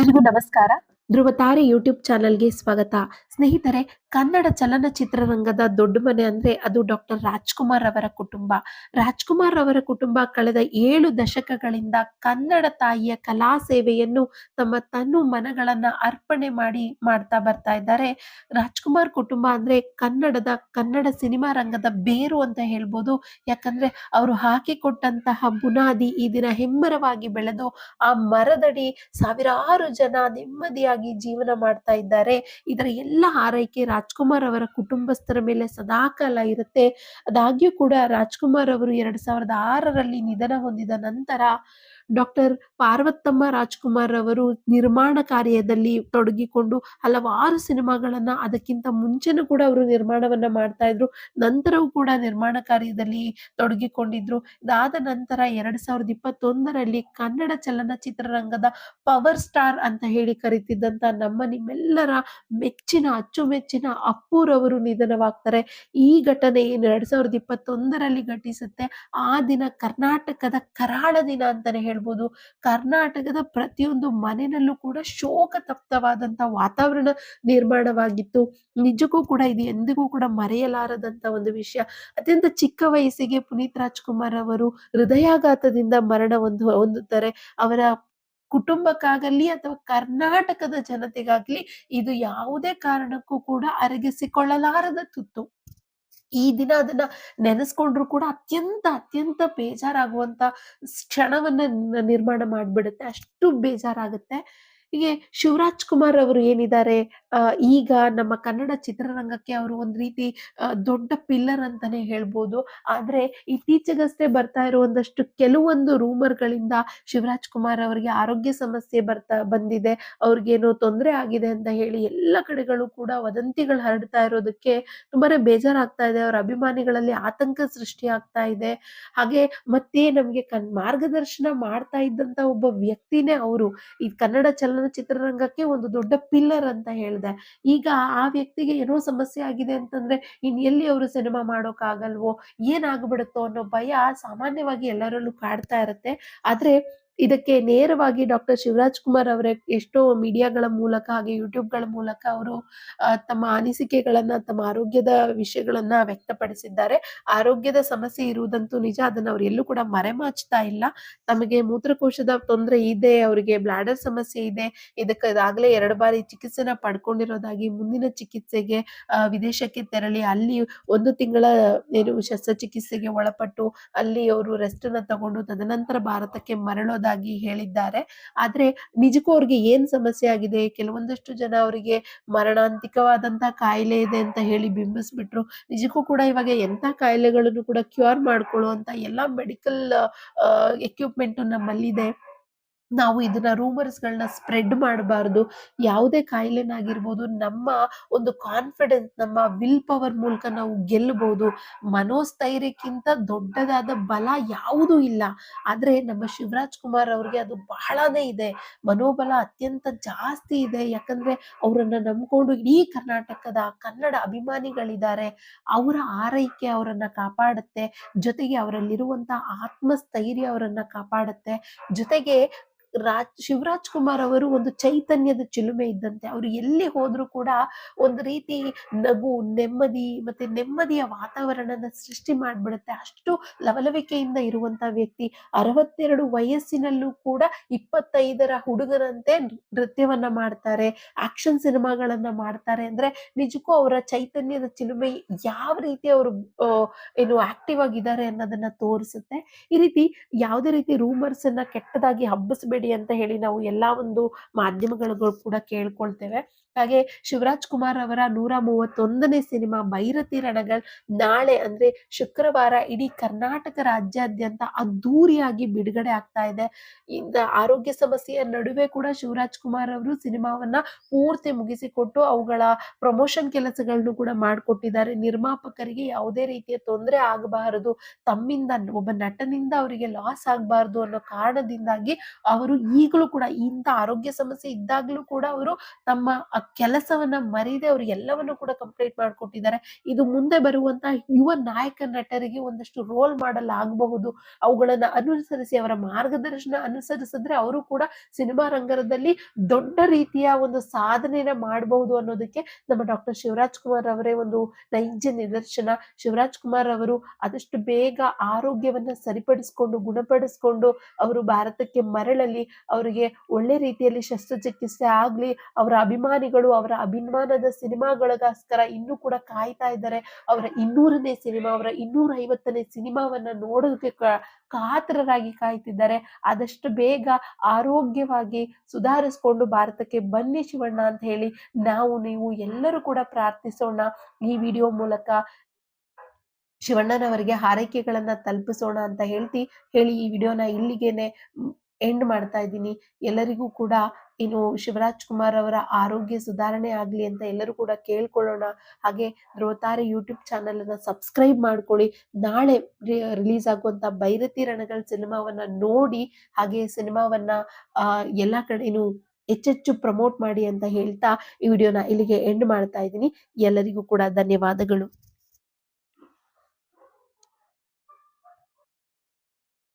ಎಲ್ರಿಗೂ ನಮಸ್ಕಾರ. ಧ್ರುವ ತಾರೆ ಯೂಟ್ಯೂಬ್ ಚಾನಲ್ಗೆ ಸ್ವಾಗತ. ಸ್ನೇಹಿತರೆ, ಕನ್ನಡ ಚಲನಚಿತ್ರರಂಗದ ದೊಡ್ಡ ಮನೆ ಅಂದ್ರೆ ಅದು ಡಾಕ್ಟರ್ ರಾಜ್ಕುಮಾರ್ ಅವರ ಕುಟುಂಬ. ರಾಜ್ಕುಮಾರ್ ಅವರ ಕುಟುಂಬ ಕಳೆದ ಏಳು ದಶಕಗಳಿಂದ ಕನ್ನಡ ತಾಯಿಯ ಕಲಾ ಸೇವೆಯನ್ನು ತಮ್ಮ ತನ್ನು ಮನಗಳನ್ನ ಅರ್ಪಣೆ ಮಾಡಿ ಮಾಡ್ತಾ ಬರ್ತಾ ಇದ್ದಾರೆ. ರಾಜ್ಕುಮಾರ್ ಕುಟುಂಬ ಅಂದ್ರೆ ಕನ್ನಡದ, ಕನ್ನಡ ಸಿನಿಮಾ ರಂಗದ ಬೇರು ಅಂತ ಹೇಳ್ಬೋದು. ಯಾಕಂದ್ರೆ ಅವರು ಹಾಕಿಕೊಟ್ಟಂತಹ ಬುನಾದಿ ಈ ದಿನ ಹೆಮ್ಮರವಾಗಿ ಬೆಳೆದು ಆ ಮರದಡಿ ಸಾವಿರಾರು ಜನ ನೆಮ್ಮದಿಯಾಗಿ ಜೀವನ ಮಾಡ್ತಾ ಇದ್ದಾರೆ. ಇದರ ಎಲ್ಲ ಆರೈಕೆ ರಾಜ್ಕುಮಾರ್ ಅವರ ಕುಟುಂಬಸ್ಥರ ಮೇಲೆ ಸದಾಕಾಲ ಇರುತ್ತೆ. ಆದಾಗ್ಯೂ ಕೂಡ ರಾಜ್ಕುಮಾರ್ ಅವರು ಎರಡ್ ಸಾವಿರದ ಆರರಲ್ಲಿ ನಿಧನ ಹೊಂದಿದ ನಂತರ ಡಾಕ್ಟರ್ ಪಾರ್ವತಮ್ಮ ರಾಜ್ಕುಮಾರ್ ಅವರು ನಿರ್ಮಾಣ ಕಾರ್ಯದಲ್ಲಿ ತೊಡಗಿಕೊಂಡು ಹಲವಾರು ಸಿನಿಮಾಗಳನ್ನ ಅದಕ್ಕಿಂತ ಮುಂಚೆನೂ ಕೂಡ ಅವರು ನಿರ್ಮಾಣವನ್ನ ಮಾಡ್ತಾ ಇದ್ರು. ನಂತರವೂ ಕೂಡ ನಿರ್ಮಾಣ ಕಾರ್ಯದಲ್ಲಿ ತೊಡಗಿಕೊಂಡಿದ್ರು. ಇದಾದ ನಂತರ ಎರಡ್ ಸಾವಿರದ ಇಪ್ಪತ್ತೊಂದರಲ್ಲಿ ಕನ್ನಡ ಚಲನಚಿತ್ರರಂಗದ ಪವರ್ ಸ್ಟಾರ್ ಅಂತ ಹೇಳಿ ಕರೀತಿದ್ದಂತ ನಮ್ಮ ನಿಮ್ಮೆಲ್ಲರ ಮೆಚ್ಚಿನ, ಅಚ್ಚುಮೆಚ್ಚಿನ ಅಪ್ಪುರವರು ನಿಧನವಾಗ್ತಾರೆ. ಈ ಘಟನೆ ಏನು ಎರಡ್ ಸಾವಿರದ ಇಪ್ಪತ್ತೊಂದರಲ್ಲಿ ಘಟಿಸುತ್ತೆ. ಆ ದಿನ ಕರ್ನಾಟಕದ ಕರಾಳ ದಿನ ಅಂತಾನೆ ಹೇಳ್ಬೋದು. ಕರ್ನಾಟಕದ ಪ್ರತಿಯೊಂದು ಮನೆಯಲ್ಲೂ ಕೂಡ ಶೋಕ ತಪ್ತವಾದಂತ ವಾತಾವರಣ ನಿರ್ಮಾಣವಾಗಿತ್ತು. ನಿಜಕ್ಕೂ ಕೂಡ ಇದು ಎಂದಿಗೂ ಕೂಡ ಮರೆಯಲಾರದಂತ ಒಂದು ವಿಷಯ. ಅತ್ಯಂತ ಚಿಕ್ಕ ವಯಸ್ಸಿಗೆ ಪುನೀತ್ ರಾಜ್ಕುಮಾರ್ ಅವರು ಹೃದಯಾಘಾತದಿಂದ ಮರಣ ಒಂದು ಹೊಂದುತ್ತಾರೆ. ಅವರ ಕುಟುಂಬಕ್ಕಾಗಲಿ ಅಥವಾ ಕರ್ನಾಟಕದ ಜನತೆಗಾಗ್ಲಿ ಇದು ಯಾವುದೇ ಕಾರಣಕ್ಕೂ ಕೂಡ ಅರಗಿಸಿಕೊಳ್ಳಲಾರದ ತುತ್ತು. ಈ ದಿನ ಅದನ್ನ ನೆನೆಸ್ಕೊಂಡ್ರು ಕೂಡ ಅತ್ಯಂತ ಅತ್ಯಂತ ಬೇಜಾರಾಗುವಂತ ಕ್ಷಣವನ್ನ ನಿರ್ಮಾಣ ಮಾಡ್ಬಿಡುತ್ತೆ. ಅಷ್ಟು ಬೇಜಾರಾಗುತ್ತೆ. ಹೀಗೆ ಶಿವರಾಜ್ ಕುಮಾರ್ ಅವರು ಏನಿದ್ದಾರೆ ಈಗ ನಮ್ಮ ಕನ್ನಡ ಚಿತ್ರರಂಗಕ್ಕೆ ಅವರು ಒಂದು ರೀತಿ ದೊಡ್ಡ ಪಿಲ್ಲರ್ ಅಂತಾನೆ ಹೇಳ್ಬೋದು. ಆದ್ರೆ ಇತ್ತೀಚೆಗಷ್ಟೇ ಬರ್ತಾ ಇರೋ ಒಂದಷ್ಟು ಕೆಲವೊಂದು ರೂಮರ್ಗಳಿಂದ ಶಿವರಾಜ್ ಕುಮಾರ್ ಅವರಿಗೆ ಆರೋಗ್ಯ ಸಮಸ್ಯೆ ಬರ್ತಾ ಬಂದಿದೆ, ಅವ್ರಿಗೇನೋ ತೊಂದರೆ ಆಗಿದೆ ಅಂತ ಹೇಳಿ ಎಲ್ಲ ಕಡೆಗಳು ಕೂಡ ವದಂತಿಗಳು ಹರಡ್ತಾ ಇರೋದಕ್ಕೆ ತುಂಬಾನೇ ಬೇಜಾರಾಗ್ತಾ ಇದೆ. ಅವರ ಅಭಿಮಾನಿಗಳಲ್ಲಿ ಆತಂಕ ಸೃಷ್ಟಿ ಆಗ್ತಾ ಇದೆ. ಹಾಗೆ ಮತ್ತೆ ನಮ್ಗೆ ಕನ್ ಮಾರ್ಗದರ್ಶನ ಮಾಡ್ತಾ ಇದ್ದಂತ ಒಬ್ಬ ವ್ಯಕ್ತಿನೇ ಅವರು. ಈ ಕನ್ನಡ ಚಲನಚಿತ್ರರಂಗಕ್ಕೆ ಒಂದು ದೊಡ್ಡ ಪಿಲ್ಲರ್ ಅಂತ ಹೇಳ್ದೆ. ಈಗ ಆ ವ್ಯಕ್ತಿಗೆ ಏನೋ ಸಮಸ್ಯೆ ಆಗಿದೆ ಅಂತಂದ್ರೆ, ಇನ್ ಎಲ್ಲಿ ಅವರು ಸಿನಿಮಾ ಮಾಡೋಕಾಗಲ್ವೋ ಏನಾಗ್ಬಿಡುತ್ತೋ ಅನ್ನೋ ಭಯ ಸಾಮಾನ್ಯವಾಗಿ ಎಲ್ಲರಲ್ಲೂ ಕಾಡ್ತಾ ಇರುತ್ತೆ. ಆದ್ರೆ ಇದಕ್ಕೆ ನೇರವಾಗಿ ಡಾಕ್ಟರ್ ಶಿವರಾಜ್ ಕುಮಾರ್ ಅವರೇ ಎಷ್ಟೋ ಮೀಡಿಯಾಗಳ ಮೂಲಕ ಹಾಗೆ ಯೂಟ್ಯೂಬ್ಗಳ ಮೂಲಕ ಅವರು ತಮ್ಮ ಅನಿಸಿಕೆಗಳನ್ನ, ತಮ್ಮ ಆರೋಗ್ಯದ ವಿಷಯಗಳನ್ನ ವ್ಯಕ್ತಪಡಿಸಿದ್ದಾರೆ. ಆರೋಗ್ಯದ ಸಮಸ್ಯೆ ಇರುವುದಂತೂ ನಿಜ, ಅದನ್ನ ಅವ್ರು ಎಲ್ಲೂ ಕೂಡ ಮರೆಮಾಚ್ತಾ ಇಲ್ಲ. ತಮಗೆ ಮೂತ್ರಕೋಶದ ತೊಂದರೆ ಇದೆ, ಅವರಿಗೆ ಬ್ಲಾಡರ್ ಸಮಸ್ಯೆ ಇದೆ, ಇದಕ್ಕೆ ಇದಾಗಲೇ ಎರಡು ಬಾರಿ ಚಿಕಿತ್ಸೆನ ಪಡ್ಕೊಂಡಿರೋದಾಗಿ ಮುಂದಿನ ಚಿಕಿತ್ಸೆಗೆ ವಿದೇಶಕ್ಕೆ ತೆರಳಿ ಅಲ್ಲಿ ಒಂದು ತಿಂಗಳ, ಏನು ಶಸ್ತ್ರಚಿಕಿತ್ಸೆಗೆ ಒಳಪಟ್ಟು ಅಲ್ಲಿ ಅವರು ರೆಸ್ಟ್ ತಗೊಂಡು ತದನಂತರ ಭಾರತಕ್ಕೆ ಮರಳೋದಾಗಿ ಹೇಳಿದ್ದಾರೆ. ಆದ್ರೆ ನಿಜಕ್ಕೂ ಅವ್ರಿಗೆ ಏನ್ ಸಮಸ್ಯೆ ಆಗಿದೆ? ಕೆಲವೊಂದಷ್ಟು ಜನ ಅವರಿಗೆ ಮರಣಾಂತಿಕವಾದಂತ ಕಾಯಿಲೆ ಇದೆ ಅಂತ ಹೇಳಿ ಬಿಂಬಿಸ್ಬಿಟ್ರು. ನಿಜಕ್ಕೂ ಕೂಡ ಇವಾಗ ಎಂತ ಕಾಯಿಲೆಗಳನ್ನು ಕೂಡ ಕ್ಯೂರ್ ಮಾಡ್ಕೊಳ್ಳುವಂತ ಎಲ್ಲಾ ಮೆಡಿಕಲ್ ಎಕ್ವಿಪ್ಮೆಂಟ್ ನಮ್ಮಲ್ಲಿದೆ. ನಾವು ಇದನ್ನ ರೂಮರ್ಸ್ ಗಳನ್ನ ಸ್ಪ್ರೆಡ್ ಮಾಡಬಾರ್ದು. ಯಾವುದೇ ಕಾಯಿಲೆನಾಗಿರ್ಬೋದು, ನಮ್ಮ ಒಂದು ಕಾನ್ಫಿಡೆನ್ಸ್ ನಮ್ಮ ವಿಲ್ ಪವರ್ ಮೂಲಕ ನಾವು ಗೆಲ್ಲಬಹುದು. ಮನೋಸ್ಥೈರ್ಯಕ್ಕಿಂತ ದೊಡ್ಡದಾದ ಬಲ ಯಾವುದೂ ಇಲ್ಲ. ಆದ್ರೆ ನಮ್ಮ ಶಿವರಾಜ್ ಕುಮಾರ್ ಅವ್ರಿಗೆ ಅದು ಬಹಳನೇ ಇದೆ. ಮನೋಬಲ ಅತ್ಯಂತ ಜಾಸ್ತಿ ಇದೆ. ಯಾಕಂದ್ರೆ ಅವರನ್ನ ನಂಬಿಕೊಂಡು ಇಡೀ ಕರ್ನಾಟಕದ, ಕನ್ನಡ ಅಭಿಮಾನಿಗಳಿದ್ದಾರೆ. ಅವರ ಆರೈಕೆ ಅವರನ್ನ ಕಾಪಾಡುತ್ತೆ. ಜೊತೆಗೆ ಅವರಲ್ಲಿರುವಂತ ಆತ್ಮಸ್ಥೈರ್ಯ ಅವರನ್ನ ಕಾಪಾಡುತ್ತೆ. ಜೊತೆಗೆ ರಾಜ್, ಶಿವರಾಜ್ ಕುಮಾರ್ ಅವರು ಒಂದು ಚೈತನ್ಯದ ಚಿಲುಮೆ ಇದ್ದಂತೆ. ಅವರು ಎಲ್ಲಿ ಹೋದ್ರು ಕೂಡ ಒಂದು ರೀತಿ ನಗು, ನೆಮ್ಮದಿ ಮತ್ತೆ ನೆಮ್ಮದಿಯ ವಾತಾವರಣನ ಸೃಷ್ಟಿ ಮಾಡ್ಬಿಡುತ್ತೆ. ಅಷ್ಟು ಲವಲವಿಕೆಯಿಂದ ಇರುವಂತ ವ್ಯಕ್ತಿ. ಅರವತ್ತೆರಡು ವಯಸ್ಸಿನಲ್ಲೂ ಕೂಡ ಇಪ್ಪತ್ತೈದರ ಹುಡುಗರಂತೆ ನೃತ್ಯವನ್ನ ಮಾಡ್ತಾರೆ, ಆಕ್ಷನ್ ಸಿನಿಮಾಗಳನ್ನ ಮಾಡ್ತಾರೆ. ಅಂದ್ರೆ ನಿಜಕ್ಕೂ ಅವರ ಚೈತನ್ಯದ ಚಿಲುಮೆ ಯಾವ ರೀತಿ ಅವರು ಏನು ಆಕ್ಟಿವ್ ಆಗಿದ್ದಾರೆ ಅನ್ನೋದನ್ನ ತೋರಿಸುತ್ತೆ. ಈ ರೀತಿ ಯಾವುದೇ ರೀತಿ ರೂಮರ್ಸ್ ಅನ್ನ ಕೆಟ್ಟದಾಗಿ ಅಂತ ಹೇಳಿ ನಾವು ಎಲ್ಲಾ ಒಂದು ಮಾಧ್ಯಮಗಳು ಕೂಡ ಕೇಳ್ಕೊಳ್ತೇವೆ. ಹಾಗೆ ಶಿವರಾಜ್ ಕುಮಾರ್ ಅವರ ನೂರ ಮೂವತ್ತೊಂದನೇ ಸಿನಿಮಾ ಭೈರತಿ ರಣಗಳ್ ನಾಳೆ ಅಂದ್ರೆ ಶುಕ್ರವಾರ ಇಡೀ ಕರ್ನಾಟಕ ರಾಜ್ಯಾದ್ಯಂತ ಅದ್ದೂರಿಯಾಗಿ ಬಿಡುಗಡೆ ಆಗ್ತಾ ಇದೆ. ಇಂದ ಆರೋಗ್ಯ ಸಮಸ್ಯೆಯ ನಡುವೆ ಕೂಡ ಶಿವರಾಜ್ ಕುಮಾರ್ ಅವರು ಸಿನಿಮಾವನ್ನ ಪೂರ್ತಿ ಮುಗಿಸಿಕೊಟ್ಟು ಅವುಗಳ ಪ್ರಮೋಷನ್ ಕೆಲಸಗಳನ್ನು ಕೂಡ ಮಾಡಿಕೊಟ್ಟಿದ್ದಾರೆ. ನಿರ್ಮಾಪಕರಿಗೆ ಯಾವುದೇ ರೀತಿಯ ತೊಂದರೆ ಆಗಬಾರದು, ತಮ್ಮಿಂದ ಒಬ್ಬ ನಟನಿಂದ ಅವರಿಗೆ ಲಾಸ್ ಆಗಬಾರದು ಅನ್ನೋ ಕಾರಣದಿಂದಾಗಿ ಅವರು ಅವರು ಈಗಲೂ ಕೂಡ ಇಂಥ ಆರೋಗ್ಯ ಸಮಸ್ಯೆ ಇದ್ದಾಗಲೂ ಕೂಡ ಅವರು ತಮ್ಮ ಕೆಲಸವನ್ನ ಮರೀದೆ ಅವ್ರು ಎಲ್ಲವನ್ನು ಕೂಡ ಕಂಪ್ಲೀಟ್ ಮಾಡಿಕೊಟ್ಟಿದ್ದಾರೆ. ಇದು ಮುಂದೆ ಬರುವಂತಹ ಯುವ ನಾಯಕ ನಟರಿಗೆ ಒಂದಷ್ಟು ರೋಲ್ ಮಾಡಲ್ ಆಗಬಹುದು. ಅವುಗಳನ್ನ ಅನುಸರಿಸಿ, ಅವರ ಮಾರ್ಗದರ್ಶನ ಅನುಸರಿಸಿದ್ರೆ ಅವರು ಕೂಡ ಸಿನಿಮಾ ರಂಗದಲ್ಲಿ ದೊಡ್ಡ ರೀತಿಯ ಒಂದು ಸಾಧನೆಯನ್ನ ಮಾಡಬಹುದು ಅನ್ನೋದಕ್ಕೆ ನಮ್ಮ ಡಾಕ್ಟರ್ ಶಿವರಾಜ್ ಕುಮಾರ್ ಅವರೇ ಒಂದು ನೈಜ ನಿದರ್ಶನ. ಶಿವರಾಜ್ ಕುಮಾರ್ ಅವರು ಆದಷ್ಟು ಬೇಗ ಆರೋಗ್ಯವನ್ನ ಸರಿಪಡಿಸಿಕೊಂಡು, ಗುಣಪಡಿಸಿಕೊಂಡು ಅವರು ಭಾರತಕ್ಕೆ ಮರಳಲಿ ಅವರಿಗೆ ಒಳ್ಳೆ ರೀತಿಯಲ್ಲಿ ಶಸ್ತ್ರಚಿಕಿತ್ಸೆ ಆಗ್ಲಿ, ಅವರ ಅಭಿಮಾನಿಗಳು, ಅವರ ಅಭಿಮಾನದ ಸಿನಿಮಾಗಳಿಗೋಸ್ಕರ ಇನ್ನೂ ಕೂಡ ಕಾಯ್ತಾ ಇದ್ದಾರೆ. ಅವರ ಇನ್ನೂರನೇ ಸಿನಿಮಾ, ಅವರ ಇನ್ನೂರ ಐವತ್ತನೇ ಸಿನಿಮಾವನ್ನ ನೋಡೋದಕ್ಕೆ ಕಾತರರಾಗಿ ಕಾಯ್ತಿದ್ದಾರೆ. ಆದಷ್ಟು ಬೇಗ ಆರೋಗ್ಯವಾಗಿ ಸುಧಾರಿಸ್ಕೊಂಡು ಭಾರತಕ್ಕೆ ಬನ್ನಿ ಶಿವಣ್ಣ ಅಂತ ಹೇಳಿ ನಾವು, ನೀವು ಎಲ್ಲರೂ ಕೂಡ ಪ್ರಾರ್ಥಿಸೋಣ. ಈ ವಿಡಿಯೋ ಮೂಲಕ ಶಿವಣ್ಣನವರಿಗೆ ಹಾರೈಕೆಗಳನ್ನ ತಲುಪಿಸೋಣ ಅಂತ ಹೇಳ್ತಿ, ಹೇಳಿ ಈ ವಿಡಿಯೋನ ಇಲ್ಲಿಗೇನೆ ಎಂಡ್ ಮಾಡ್ತಾ ಇದ್ದೀನಿ. ಎಲ್ಲರಿಗೂ ಕೂಡ ಇನ್ನು ಶಿವರಾಜ್ ಕುಮಾರ್ ಅವರ ಆರೋಗ್ಯ ಸುಧಾರಣೆ ಆಗಲಿ ಅಂತ ಎಲ್ಲರೂ ಕೂಡ ಕೇಳ್ಕೊಳ್ಳೋಣ. ಹಾಗೆ ರೋತಾರೆ ಯೂಟ್ಯೂಬ್ ಚಾನಲ್ ಅನ್ನ ಸಬ್ಸ್ಕ್ರೈಬ್ ಮಾಡ್ಕೊಳ್ಳಿ. ನಾಳೆ ರಿಲೀಸ್ ಆಗುವಂತ ಬೈರತಿ ರಣಗಳ ಸಿನಿಮಾವನ್ನ ನೋಡಿ, ಹಾಗೆ ಸಿನಿಮಾವನ್ನ, ಆ, ಎಲ್ಲಾ ಕಡೆನು ಹೆಚ್ಚೆಚ್ಚು ಪ್ರಮೋಟ್ ಮಾಡಿ ಅಂತ ಹೇಳ್ತಾ ಈ ವಿಡಿಯೋನ ಇಲ್ಲಿಗೆ ಎಂಡ್ ಮಾಡ್ತಾ ಇದ್ದೀನಿ. ಎಲ್ಲರಿಗೂ ಕೂಡ ಧನ್ಯವಾದಗಳು.